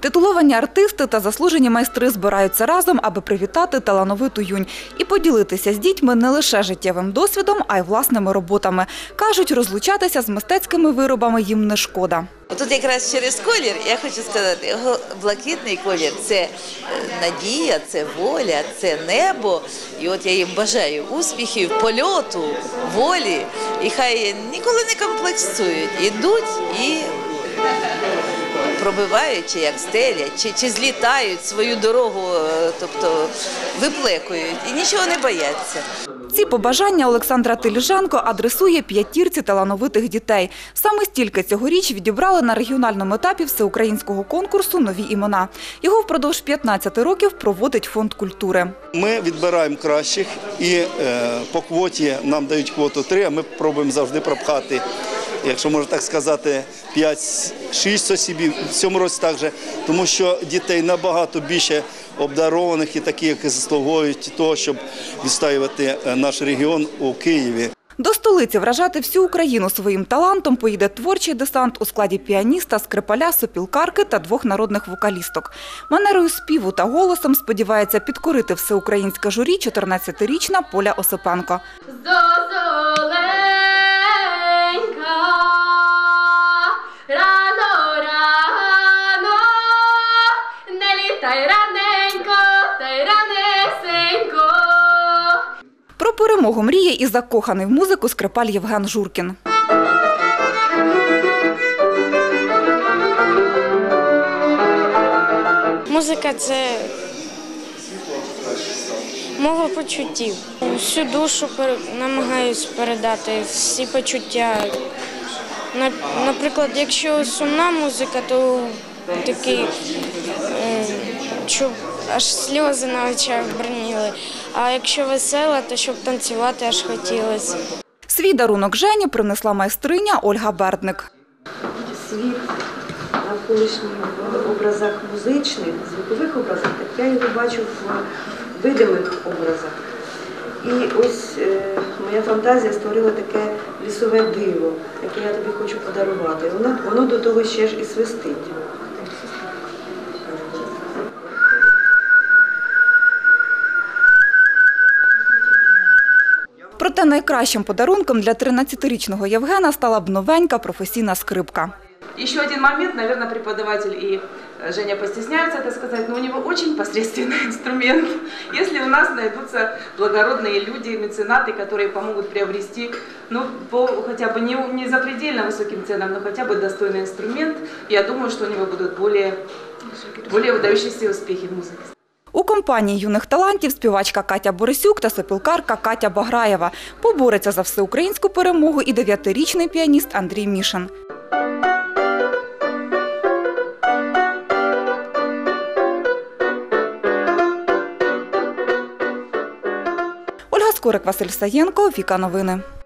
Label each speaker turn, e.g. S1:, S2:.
S1: Титуловані артисти та заслужені майстри збираються разом, аби привітати талановиту юнь і поділитися з дітьми не лише життєвим досвідом, а й власними роботами. Кажуть, розлучатися з мистецькими виробами їм не шкода.
S2: Тут якраз через колір я хочу сказати, блакитний колір це е, надія, це воля, це небо. І от я їм бажаю успіхів, польоту, волі. І хай ніколи не комплексують. Ідуть і пробивають, чи як стелять, чи, чи злітають свою дорогу, е, тобто виплекують і нічого не бояться.
S1: Ці побажання Олександра Теліженко адресує п'ятірці талановитих дітей. Саме стільки цьогоріч відібрали на регіональному етапі всеукраїнського конкурсу нові імена. Його впродовж 15 років проводить фонд культури.
S3: Ми відбираємо кращих і е, по квоті нам дають квоту 3, а ми пробуємо завжди пропхати, якщо можна так сказати, 5-6 осіб. В цьому році також, тому що дітей набагато більше обдарованих і такі, які заслуговують того, щоб відстоювати е, наш регіон у Києві.
S1: До столиці вражати всю Україну своїм талантом поїде творчий десант у складі піаніста, скрипаля, сопілкарки та двох народних вокалісток. Манерою співу та голосом сподівається підкорити всеукраїнське журі 14-річна Поля Осипенко. Перемогу мріє і закоханий в музику скрипаль Євген Журкін.
S4: Музика це мова почуттів. Всю душу намагаюсь передати, всі почуття. Наприклад, якщо сумна музика, то такий, е, щоб аж сльози на очах броніли. А якщо весела, то щоб танцювати аж хотілося.
S1: Свій дарунок Жені принесла майстриня Ольга Бердник.
S5: світ навколишніх образах музичних, звукових образах, так я його бачу в видимих образах. І ось е, моя фантазія створила таке лісове диво, яке я тобі хочу подарувати. Воно, воно до того ще ж і свистить.
S1: Проте найкращим подарунком для 13-річного Євгена стала б новенька професійна скрипка.
S6: Еще один момент, наверное, преподаватель и э, Женя постесняются это сказать, но у него очень посредственный инструмент. Если у нас найдутся благородные люди, меценаты, которые помогут приобрести, ну, по хотя бы не, не запредельно высоким ценам, но хотя бы достойный инструмент, я думаю, что у него будут более, более выдающиеся успехи в музыке.
S1: Компанії юних талантів співачка Катя Борисюк та сопілкарка Катя Баграєва. Побореться за всеукраїнську перемогу і дев'ятирічний піаніст Андрій Мішин. Ольга Скорик, Василь Саєнко, Віка Новини.